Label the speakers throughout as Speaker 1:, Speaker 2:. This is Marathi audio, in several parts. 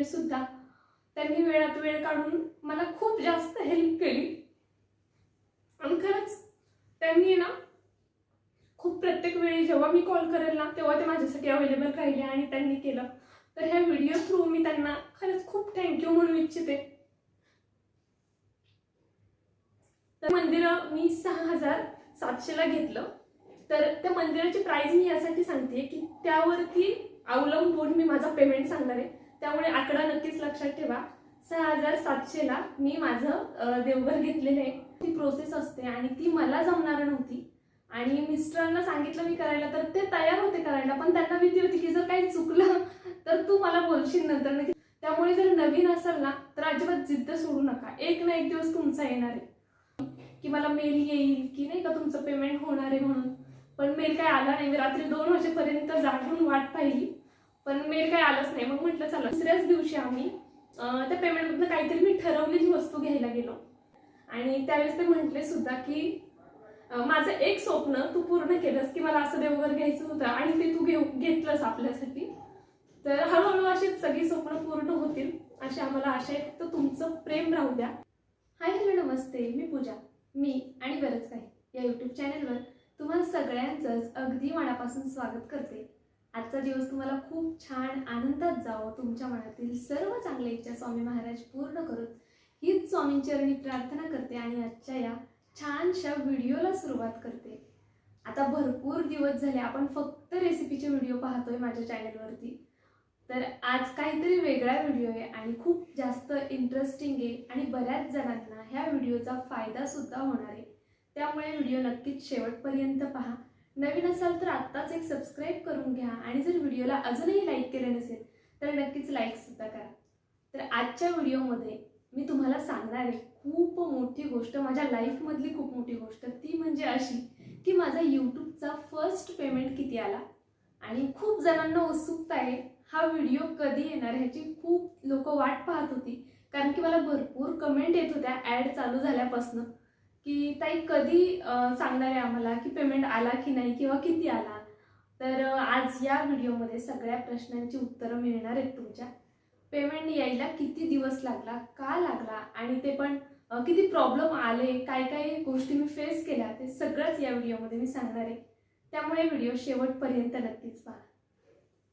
Speaker 1: तरी सुद्धा त्यांनी वेळात वेळ काढून मला खूप जास्त हेल्प केली. आणि खरंच त्यांनी ना खूप प्रत्येक वेळी जेव्हा मी कॉल करेल ना तेव्हा ते माझ्यासाठी अवेलेबल राहिले आणि त्यांनी केलं. तर ह्या व्हिडिओ थ्रू मी त्यांना खरंच खूप थँक्यू म्हणू इच्छिते. तर मंदिर मी सहा हजार सातशेला घेतलं. तर त्या मंदिराची प्राइस मी यासाठी सांगते की त्यावरती अवलंबून मी माझा पेमेंट सांगणार आहे. त्यामुळे आकडा नक्कीच लक्षात ठेवा. सहा हजार सातशेला मी माझं देवघर घेतलेलं आहे. ती प्रोसेस असते आणि ती मला जमणार नव्हती. आणि मिस्टरांना सांगितलं मी करायला तर ते तयार होते करायला पण त्यांना भीती होती की जर काही चुकलं तर तू मला बोलशील नंतर. नक्की त्यामुळे जर नवीन असेल ना तर अजिबात जिद्द सोडू नका. एक ना एक दिवस तुमचा येणार आहे. की मला मेल येईल की नाही का तुमचं पेमेंट होणार आहे म्हणून. पण मेल काय आला नाही. मी रात्री दोन वाजेपर्यंत जागून वाट पाहिली. पण मेल काय आलंच नाही. मग म्हटलं चला दुसऱ्याच दिवशी आम्ही त्या पेमेंटमधनं काहीतरी मी ठरवलेली वस्तू घ्यायला गेलो. आणि त्यावेळेस ते म्हटले सुद्धा की माझं एक स्वप्न तू पूर्ण केलंस की मला असं देवघर घ्यायचं होतं आणि ते तू घेऊ घेतलंस आपल्यासाठी. तर हळूहळू अशीच सगळी स्वप्न पूर्ण होतील अशी आम्हाला आशा आहे. तर तुमचं प्रेम राहू द्या. हाय हॅलो नमस्ते. मी पूजा. मी आणि बरंच काही या यूट्यूब चॅनलवर तुम्हाला सगळ्यांचंच अगदी मनापासून स्वागत करते. आजचा दिवस तुम्हाला खूप छान आनंदात जावं. तुमच्या मनातील सर्व चांगल्या इच्छा स्वामी महाराज पूर्ण करून हीच स्वामींचरणी प्रार्थना करते आणि आजच्या या छानशा व्हिडिओला सुरुवात करते. आता भरपूर दिवस झाले आपण फक्त रेसिपीचे व्हिडिओ पाहतोय माझ्या चॅनलवरती. तर आज काहीतरी वेगळा व्हिडिओ आहे आणि खूप जास्त इंटरेस्टिंग आहे आणि बऱ्याच जणांना ह्या व्हिडिओचा फायदा सुद्धा होणार आहे. त्यामुळे व्हिडिओ नक्कीच शेवटपर्यंत पहा. नवीन असाल तर आत्ताच एक सबस्क्राईब करून घ्या. आणि जर व्हिडिओला अजूनही लाईक केले नसेल तर नक्कीच लाईकसुद्धा करा. तर आजच्या व्हिडिओमध्ये मी तुम्हाला सांगणार आहे खूप मोठी गोष्ट माझ्या लाईफमधली खूप मोठी गोष्ट ती म्हणजे अशी की माझा यूट्यूबचा फर्स्ट पेमेंट किती आला? आणि खूप जणांना उत्सुकता आहे हा व्हिडिओ कधी येणार ह्याची खूप लोक वाट पाहत होती. कारण की मला भरपूर कमेंट येत होत्या ॲड चालू झाल्यापासून. की ताई कधी सांगणार आहे आम्हाला की पेमेंट आला की नाही किंवा किती आला? तर आज या व्हिडिओमध्ये सगळ्या प्रश्नांची उत्तरं मिळणार आहेत तुमच्या. पेमेंट यायला किती दिवस लागला का लागला आणि ते पण किती प्रॉब्लेम आले काय काय गोष्टी मी फेस केल्या ते सगळंच या व्हिडिओमध्ये मी सांगणार आहे. त्यामुळे व्हिडिओ शेवटपर्यंत नक्कीच पहा.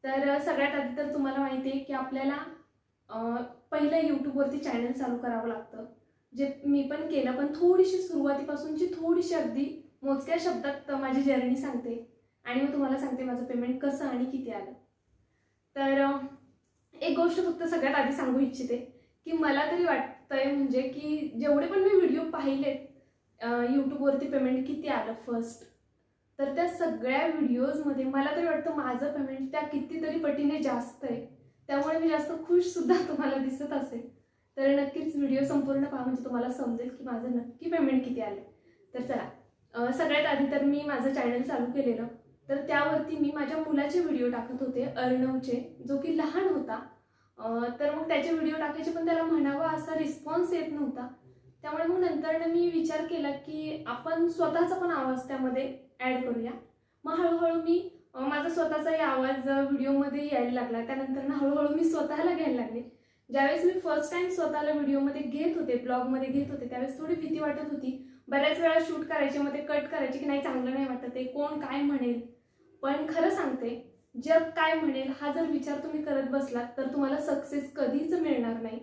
Speaker 1: तर सगळ्यात आधी तर तुम्हाला माहिती आहे की आपल्याला पहिलं यूट्यूबवरती चॅनल चालू करावं लागतं. जे मी पण केलं पण थोडीशी सुरुवातीपासूनची थोडीशी अगदी मोजक्या शब्दात माझी जर्नी सांगते. आणि मग तुम्हाला सांगते माझं पेमेंट कसं आणि किती आलं. तर एक गोष्ट फक्त सगळ्यात आधी सांगू इच्छिते की मला तरी वाटतंय म्हणजे की जेवढे पण मी व्हिडिओ पाहिलेत यूट्यूबवरती पेमेंट किती आलं फर्स्ट तर त्या सगळ्या व्हिडिओजमध्ये मला तरी वाटतं माझं पेमेंट त्या कितीतरी पटीने जास्त आहे. त्यामुळे मी जास्त खुश सुद्धा तुम्हाला दिसत असेल. तर नक्कीच व्हिडिओ संपूर्ण पहा म्हणजे तुम्हाला समजेल की माझं नक्की पेमेंट किती आलं तर चला सगळ्यात आधी तर मी माझं चॅनल चालू केलेलं. तर त्यावरती मी माझ्या मुलाचे व्हिडिओ टाकत होते अर्णवचे जो की लहान होता. तर मग त्याचे व्हिडिओ टाकायचे पण त्याला म्हणावा असा रिस्पॉन्स येत नव्हता. त्यामुळे मग नंतर मी विचार केला की आपण स्वतःचा पण आवाज त्यामध्ये ॲड करूया. मग हळूहळू मी माझा स्वतःचाही आवाज व्हिडिओमध्ये यायला लागला. त्यानंतर हळूहळू मी स्वतःला घ्यायला लागले. ज्यावेळेस मी फर्स्ट टाइम स्वतःला व्हिडिओमध्ये घेत होते ब्लॉगमध्ये घेत होते त्यावेळेस थोडी भीती वाटत होती. बऱ्याच वेळा शूट करायचे मध्ये कट करायचे की नाही चांगलं नाही वाटत ते कोण काय म्हणेल? पण खरं सांगते जग काय म्हणेल हा जर विचार तुम्ही करत बसलात तर तुम्हाला सक्सेस कधीच मिळणार नाही.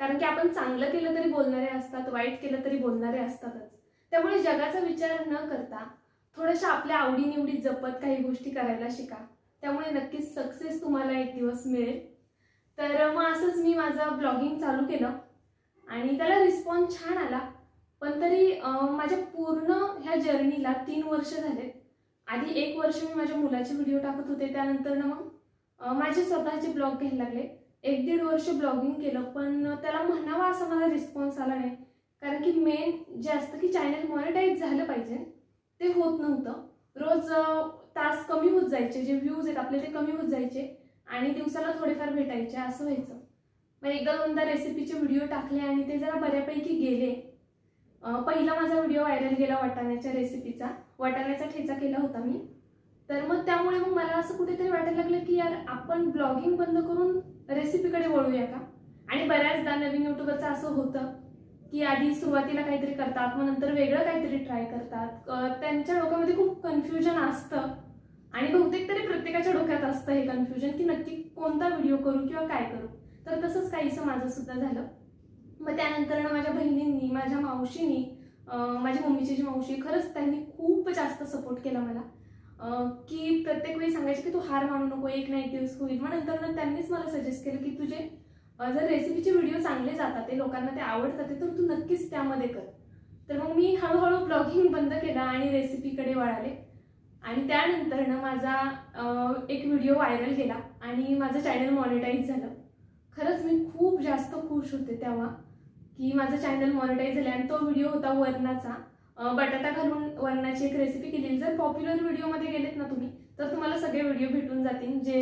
Speaker 1: कारण की आपण चांगलं केलं तरी बोलणारे असतात वाईट केलं तरी बोलणारे असतातच. त्यामुळे जगाचा विचार न करता थोड्याशा आपल्या आवडीनिवडी जपत काही गोष्टी करायला शिका. त्यामुळे नक्कीच सक्सेस तुम्हाला एक दिवस मिळेल. तर मग असंच मी माझं ब्लॉगिंग चालू केलं. आणि त्याला रिस्पॉन्स छान आला. पण तरी माझ्या पूर्ण ह्या जर्नीला तीन वर्ष झालेत आधी एक वर्ष मी माझ्या मुलाचे व्हिडिओ टाकत होते. त्यानंतर ना मग माझे स्वतःचे ब्लॉग घ्यायला लागले. एक दीड वर्ष ब्लॉगिंग केलं पण त्याला म्हणावा असा मला रिस्पॉन्स आला नाही. कारण की मेन जे असतं की चॅनल मॉनिटाईज झालं पाहिजे. ते होत नव्हतं. रोज तास कमी होत जायचे. जे व्ह्यूज आहेत आपले ते कमी होत जायचे. आणि दिवसाला थोडेफार भेटायचे असं व्हायचं. मग एकदा दोनदा रेसिपीचे व्हिडिओ टाकले आणि ते जरा बऱ्यापैकी गेले. पहिला माझा व्हिडिओ व्हायरल गेला वाटाण्याच्या रेसिपीचा. वाटाण्याचा ठेचा केला होता मी. तर मग त्यामुळे मग मला असं कुठेतरी वाटायला लागलं की यार आपण ब्लॉगिंग बंद करून रेसिपीकडे वळूया का? आणि बऱ्याचदा नवीन युट्यूबरचं असं होतं की आधी सुरुवातीला काहीतरी करतात मग नंतर वेगळं काहीतरी ट्राय करतात. त्यांच्या डोक्यामध्ये खूप कन्फ्युजन असतं. आणि बहुतेक तरी प्रत्येकाच्या डोक्यात असतं हे कन्फ्युजन की नक्की कोणता व्हिडिओ करू किंवा काय करू. तर तसंच काहीसं माझं सुद्धा झालं. मग त्यानंतर माझ्या बहिणींनी माझ्या मावशीनी माझ्या मम्मीची जी मावशी खरंच त्यांनी खूप जास्त सपोर्ट केला मला. की प्रत्येक वेळी सांगायचे की तू हार मानू नको एक ना एक दिवस होईल. मग नंतर त्यांनीच मला सजेस्ट केलं की तुझे जर रेसिपीचे व्हिडिओ चांगले जातात ते लोकांना ते आवडतात ते, तर तू नक्कीच त्यामध्ये कर. तर मग मी हळूहळू ब्लॉगिंग बंद केला आणि रेसिपीकडे वळाले. आणि त्यानंतर ना माझा एक व्हिडिओ व्हायरल गेला आणि माझं चॅनल मॉनिटाईज झालं. खरंच मी खूप जास्त खुश होते तेव्हा की माझं चॅनल मॉनिटाईज झालं आणि तो व्हिडिओ होता वरणाचा. बटाटा घालून वरणाची एक रेसिपी केलेली. जर पॉप्युलर व्हिडिओमध्ये गेलेत ना तुम्ही तर तुम्हाला सगळे व्हिडिओ भेटून जातील जे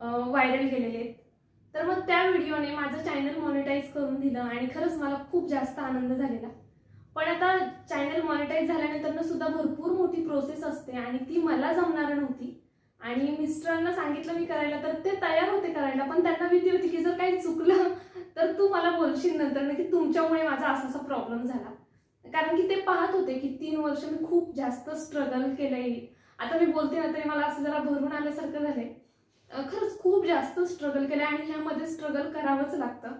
Speaker 1: व्हायरल गेलेले आहेत. तर मग त्या व्हिडिओने माझं चॅनल मॉनिटाईज करून दिलं आणि खरंच मला खूप जास्त आनंद झालेला. पण आता चॅनल मॉनिटाईज झाल्यानंतर सुद्धा भरपूर मोठी प्रोसेस असते आणि ती मला जमणार नव्हती. आणि मिस्टरांना सांगितलं मी करायला तर ते तयार होते करायला पण त्यांना भीती होती की जर काही चुकलं तर तू मला बोलशील नंतर की तुमच्यामुळे माझा असा असा प्रॉब्लेम झाला. कारण की ते पाहत होते की तीन वर्ष मी खूप जास्त स्ट्रगल केलंय. आता मी बोलते ना तरी मला असं जरा भरून आल्यासारखं झालंय. खरंच खूप जास्त स्ट्रगल केलंय आणि ह्यामध्ये स्ट्रगल करावंच लागतं.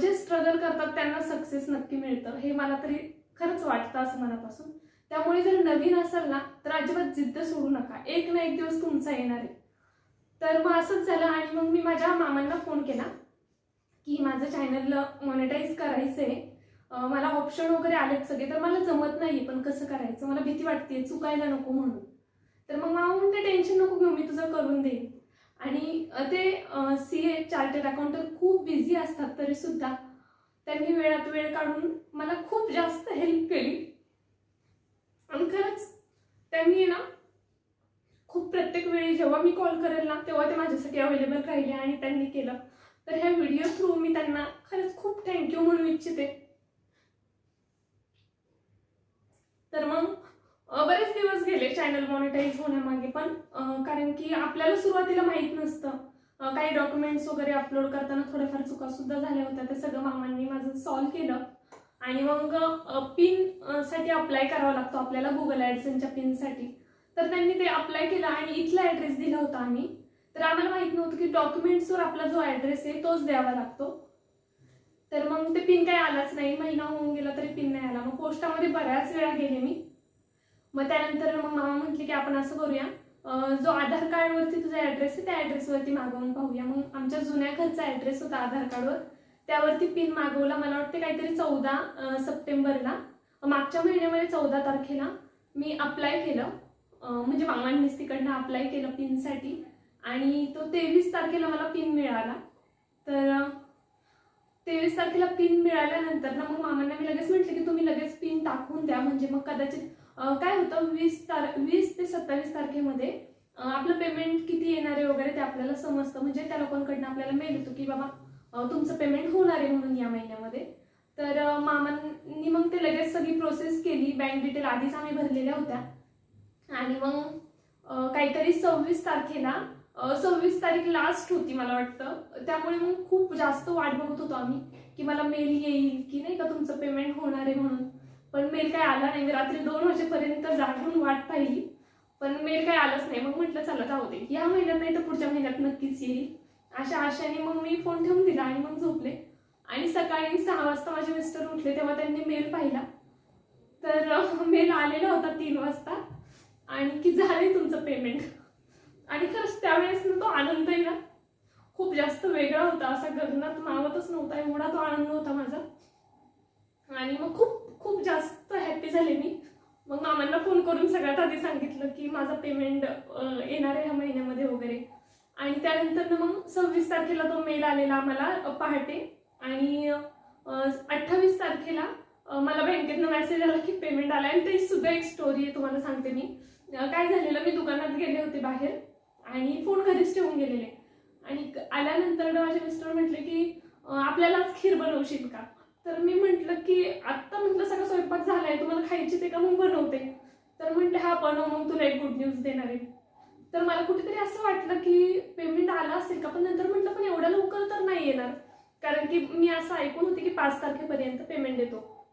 Speaker 1: जे स्ट्रगल करतात त्यांना सक्सेस नक्की मिळतं. हे मला तरी खरंच वाटतं असं मनापासून. त्यामुळे जर नवीन असाल ना तर अजिबात जिद्द सोडू नका. एक ना एक दिवस तुमचा येणार आहे. तर मग असंच झालं आणि मग मी माझ्या मामांना फोन केला की माझं चॅनल मॉनिटाईज करायचं आहे मला ऑप्शन वगैरे आलेत सगळे तर मला जमत नाही पण कसं करायचं? मला भीती वाटते चुकायला नको म्हणून. तर मग मामा म्हणते टेन्शन नको घेऊ मी तुझं करून देईन. आणि ते सी ए चार्टर्ड अकाउंटंट खूप बिझी असतात तरी सुद्धा त्यांनी वेळात वेळ काढून मला खूप जास्त हेल्प केली. आणि खरंच त्यांनी ना खूप प्रत्येक वेळी जेव्हा मी कॉल करेल ना तेव्हा ते माझ्यासाठी अवेलेबल राहिले आणि त्यांनी केलं. तर ह्या व्हिडिओ थ्रू मी त्यांना खरंच खूप थँक्यू म्हणू इच्छिते तर मग अ, बरेच दिवस गेले चॅनल मॉनिटाईज होण्यामागे पण कारण की आपल्याला सुरुवातीला माहीत नसतं. काही डॉक्युमेंट्स वगैरे अपलोड करताना थोड्याफार चुका सुद्धा झाल्या होत्या. ते सगळं मामांनी माझं सॉल्व्ह केलं. आणि मग पिनसाठी अप्लाय करावा लागतो आपल्याला गुगल ॲडसनच्या पिनसाठी तर त्यांनी ते अप्लाय केलं आणि इथला ॲड्रेस दिला होता आम्ही. तर आम्हाला माहीत नव्हतं की डॉक्युमेंट्सवर आपला जो ॲड्रेस आहे तोच द्यावा लागतो. तर मग ते पिन काही आलाच नाही. महिना होऊन गेला तरी पिन नाही आला. मग पोस्टामध्ये बऱ्याच वेळा गेले मी. मग त्यानंतर मग मामा म्हटले की आपण असं करूया. जो आधार कार्डवरती तुझा ॲड्रेस आहे त्या ॲड्रेसवरती मागवून पाहूया. मग आमच्या जुन्या घरचा ॲड्रेस होता आधार कार्डवर. त्यावरती पिन मागवला. मला वाटते काहीतरी चौदा सप्टेंबरला. मागच्या महिन्यामध्ये चौदा तारखेला मी अप्लाय केलं. म्हणजे मामांनीच तिकडनं अप्लाय केलं पिनसाठी आणि तो तेवीस तारखेला मला पिन मिळाला. तर तेवीस तारखेला पिन मिळाल्यानंतर ना मग मामांना मी लगेच म्हटलं की तुम्ही लगेच पिन टाकून द्या. म्हणजे मग कदाचित काय होतं वीस तार वीस ते सत्तावीस तारखेमध्ये आपलं पेमेंट किती येणार आहे वगैरे ते आपल्याला समजतं. म्हणजे त्या लोकांकडनं आपल्याला मेल येतो की बाबा तुमचं पेमेंट होणार आहे म्हणून या महिन्यामध्ये. तर मामांनी मग ते लगेच सगळी प्रोसेस केली. बँक डिटेल आधीच आम्ही भरलेल्या होत्या. आणि मग काहीतरी सव्वीस तारखेला सव्वीस तारीख लास्ट होती मला वाटतं. त्यामुळे मग खूप जास्त वाट बघत होतो आम्ही की मला मेल येईल की नाही का तुमचं पेमेंट होणार आहे म्हणून. पण मेल काय आला नाही. मी रात्री दोन वाजेपर्यंत जागून वाट पाहिली. पण मेल काय आलंच नाही. मग म्हटलं चला जाऊ दे. या महिन्यात नाही तर पुढच्या महिन्यात नक्कीच येईल. अशा आशाने मग मी फोन ठेवून दिला आणि मग झोपले. आणि सकाळी सहा वाजता माझे मिस्टर उठले तेव्हा त्यांनी मेल पाहिला. तर मेल आलेला होता तीन वाजता. आणि की झाले तुमचं पेमेंट आणि खरंच त्यावेळेस ना तो आनंद आहे ना. खूप जास्त वेगळा होता. असा गगनात मावतच नव्हता. एवढा तो आनंद होता माझा. आणि मग खूप खूप जास्त हॅप्पी झाले मी. मग मामांना फोन करून सगळ्यात आधी सांगितलं की माझा पेमेंट येणार आहे ह्या महिन्यामध्ये वगैरे. आणि त्यानंतर मग सव्वीस तारखेला तो मेल आलेला आम्हाला पहाटे. आणि अठ्ठावीस तारखेला मला बँकेतनं मेसेज आला की पेमेंट आला आणि ते सुद्धा एक स्टोरी आहे तुम्हाला सांगते मी. काय झालेलं मी दुकानात गेले होते बाहेर. आणि फोन घरीच ठेवून गेलेले. आणि आल्यानंतर ना माझे मिस्टर म्हटले की आपल्यालाच खीर बनवशील का? तर मी म्हटलं की आत्ता म्हटलं सगळं स्वयंपाक झालाय तुम्हाला खायचीच आहे का? मग बनवते. तर म्हटलं हा बनव मग तुला एक गुड न्यूज देणार आहे. तर मला कुठेतरी असं वाटलं की पेमेंट आलं असेल का? पण नंतर म्हटलं पण एवढ्या लवकर तर नाही येणार. कारण की मी असं ऐकून होते की पाच तारखेपर्यंत पेमेंट येतो.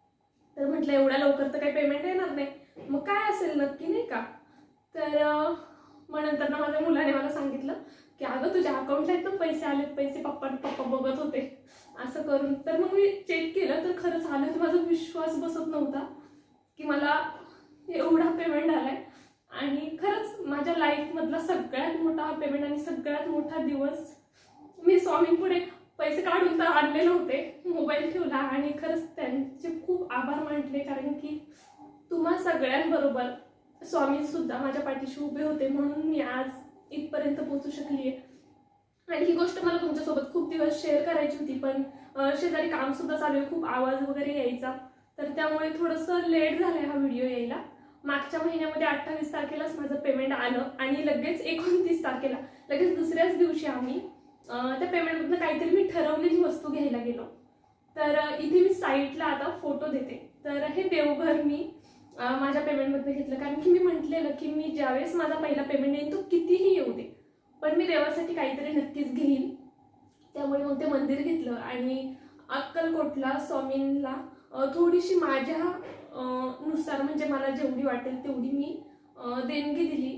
Speaker 1: तर म्हटलं एवढ्या लवकर तर काही पेमेंट येणार नाही. मग काय असेल नक्की नाही का? तर मग नंतर ना माझ्या मुलाने मला सांगितलं की अगं तुझ्या अकाउंटला आहेत ना पैसे आलेत पैसे पप्पा पप्पा बघत होते. असं करून. तर मग मी चेक केलं तर खरंच आलं तर माझा विश्वास बसत नव्हता की मला एवढा पेमेंट आलाय. आणि खरंच माझ्या लाईफमधला सगळ्यात मोठा हा पेमेंट आणि सगळ्यात मोठा दिवस मी स्वामींपुढे पैसे काढून तर आणले नव्हते मोबाईल ठेवला. आणि खरंच त्यांचे खूप आभार मानले कारण की तुम्हा सगळ्यांबरोबर स्वामी सुद्धा माझ्या पाठीशी उभे होते म्हणून मी आज इथपर्यंत पोहोचू शकली आहे आणि ही गोष्ट मला तुमच्यासोबत खूप दिवस शेअर करायची होती पण शेजारी काम सुद्धा चालू आहे खूप आवाज वगैरे यायचा. तर त्यामुळे थोडंसं लेट झालंय हा व्हिडिओ यायला. मागच्या महिन्यामध्ये अठ्ठावीस तारखेलाच माझं पेमेंट आलं आणि लगेच एकोणतीस तारखेला लगेच दुसऱ्याच दिवशी आम्ही त्या पेमेंटमधनं काहीतरी मी ठरवलेली वस्तू घ्यायला गेलो. तर इथे मी साईटला आता फोटो देते. तर हे देवघर मी माझ्या पेमेंटमधनं घेतलं. कारण की मी म्हटलेलं की मी ज्यावेळेस माझा पहिला पेमेंट येईल तो कितीही येऊ दे. पण मी देवासाठी काहीतरी नक्कीच घेईन. त्यामुळे मग ते मंदिर घेतलं आणि अक्कलकोटला स्वामींना थोडीशी माझ्या नुसार म्हणजे मला जेवढी वाटेल तेवढी मी देणगी दिली.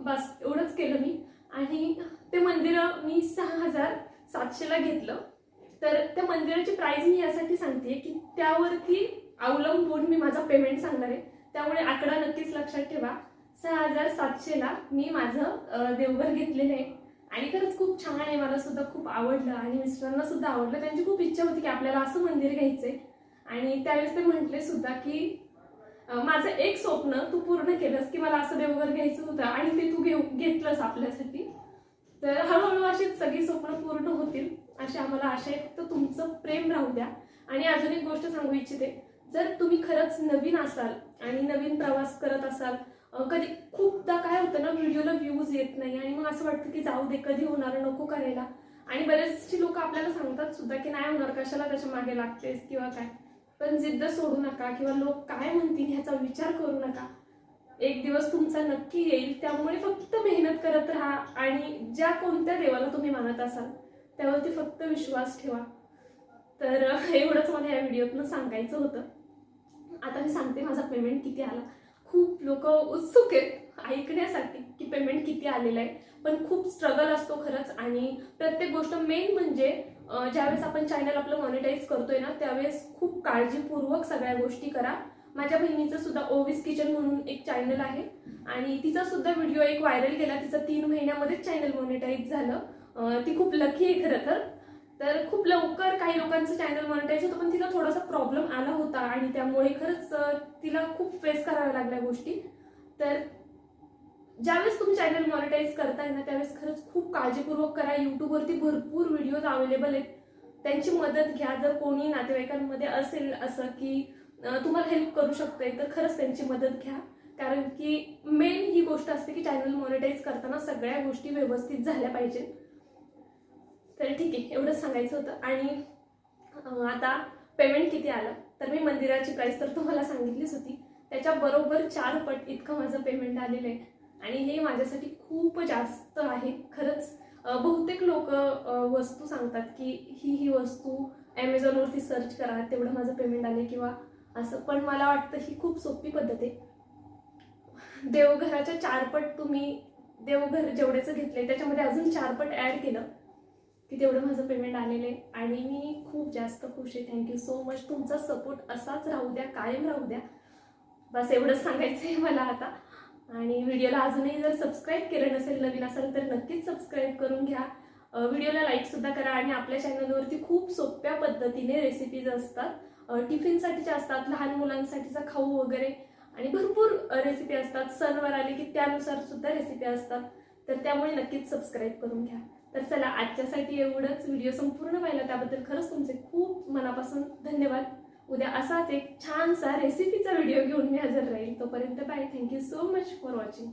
Speaker 1: बस एवढंच केलं मी. आणि ते मंदिर मी सहा हजार सातशेला घेतलं. तर त्या मंदिराची प्राईज मी यासाठी सांगते की त्यावरती अवलंबून मी माझा पेमेंट सांगणार आहे. त्यामुळे आकडा नक्कीच लक्षात ठेवा. सहा हजार सातशेला मी माझं देवघर घेतलेलं आहे. आणि खरंच खूप छान आहे. मला सुद्धा खूप आवडलं आणि मिस्टरांना सुद्धा आवडलं. त्यांची खूप इच्छा होती की आपल्याला असं मंदिर घ्यायचंय. आणि त्यावेळेस ते म्हटले सुद्धा की माझं एक स्वप्न तू पूर्ण केलंस की मला असं देवघर घ्यायचं होतं आणि ते तू घेऊ घेतलंस आपल्यासाठी. तर हळूहळू अशी सगळी स्वप्न पूर्ण होतील अशी आम्हाला आशा आहे. तर तुमचं प्रेम राहू द्या. आणि अजून एक गोष्ट सांगू इच्छिते. जर तुम्ही खरंच नवीन असाल आणि नवीन प्रवास करत असाल कधी खूपदा काय होतं ना व्हिडिओला व्ह्यूज येत नाही आणि मग असं वाटतं की जाऊ दे कधी होणार नको करायला. आणि बरेचशी लोक आपल्याला सांगतात सुद्धा की नाही होणार कशाला त्याच्यामागे लागतेस किंवा काय. पण जिद्द सोडू नका किंवा लोक काय म्हणतील ह्याचा विचार करू नका. एक दिवस तुमचा नक्की येईल त्यामुळे फक्त मेहनत करत राहा आणि ज्या कोणत्या देवाला तुम्ही मानत असाल त्यावरती फक्त विश्वास ठेवा. तर एवढंच मला या व्हिडिओतनं सांगायचं होतं. आता मी सांगते माझा पेमेंट किती आला? खूप लोक उत्सुक आहेत ऐकण्यासाठी की पेमेंट किती आलेलं आहे. पण खूप स्ट्रगल असतो खरंच आणि प्रत्येक गोष्ट मेन म्हणजे ज्यावेळेस आपण चॅनल आपलं मॉनिटाईज करतोय ना त्यावेळेस खूप काळजीपूर्वक सगळ्या गोष्टी करा. माझ्या बहिणीचं सुद्धा ओविस किचन म्हणून एक चॅनल आहे आणि तिचा सुद्धा व्हिडिओ एक व्हायरल गेला. तिचं तीन महिन्यामध्येच चॅनल मॉनिटाईज झालं. ती खूप लकी आहे खरं तर. तर खूप लवकर काही लोकांचं चॅनल मॉनिटाईज होतं पण तिला थोडासा प्रॉब्लेम आला होता आणि त्यामुळे खरंच तिला खूप फेस कराव्या लागल्या गोष्टी. तर ज्यावेळेस तुम्ही चॅनल मॉनिटाईज करताय ना त्यावेळेस खरंच खूप काळजीपूर्वक करा. यूट्यूबवरती भरपूर व्हिडिओज अवेलेबल आहेत. त्यांची मदत घ्या. जर कोणी नातेवाईकांमध्ये असेल असं की तुम्हाला हेल्प करू शकते तर खरंच त्यांची मदत घ्या. कारण की मेन ही गोष्ट असते की चॅनल मॉनिटाईज करताना सगळ्या गोष्टी व्यवस्थित झाल्या पाहिजेत. तर ठीक आहे एवढंच सांगायचं होतं. आणि आता पेमेंट किती आलं? तर मी मंदिराची प्राईस तर तुम्हाला सांगितलीच होती. त्याच्याबरोबर चार पट इतकं माझं पेमेंट आलेलं आहे. आणि हे माझ्यासाठी खूप जास्त आहे. खरंच बहुतेक लोक वस्तू सांगतात की ही ही वस्तू ॲमेझॉनवरती सर्च करा तेवढं माझं पेमेंट आले किंवा असं. पण मला वाटतं ही खूप सोपी पद्धत आहे. देवघराच्या चारपट तुम्ही देवघर जेवढ्याचं घेतले त्याच्यामध्ये अजून चारपट ॲड केलं की तेवढं माझं पेमेंट आलेलं आहे. आणि मी खूप जास्त खुश आहे. थँक्यू सो मच तुमचा सपोर्ट असाच राहू द्या कायम राहू द्या. बस एवढंच सांगायचं आहे मला आता. आणि व्हिडिओला अजूनही जर सबस्क्राईब केलं नसेल नवीन असेल तर नक्कीच सबस्क्राईब करून घ्या. व्हिडिओला लाईकसुद्धा करा आणि आपल्या चॅनलवरती खूप सोप्या पद्धतीने रेसिपीज असतात. टिफिनसाठीच्या असतात लहान मुलांसाठीचा खाऊ वगैरे. आणि भरपूर रेसिपी असतात. सणवार आले की त्यानुसार सुद्धा रेसिपी असतात. तर त्यामुळे नक्कीच सबस्क्राईब करून घ्या. तर चला आजच्यासाठी एवढंच. व्हिडिओ संपूर्ण पाहिला त्याबद्दल खरंच तुमचे खूप मनापासून धन्यवाद. उद्या असाच एक छानसा रेसिपीचा व्हिडिओ घेऊन मी हजर राहील. तोपर्यंत bye thank you so much for watching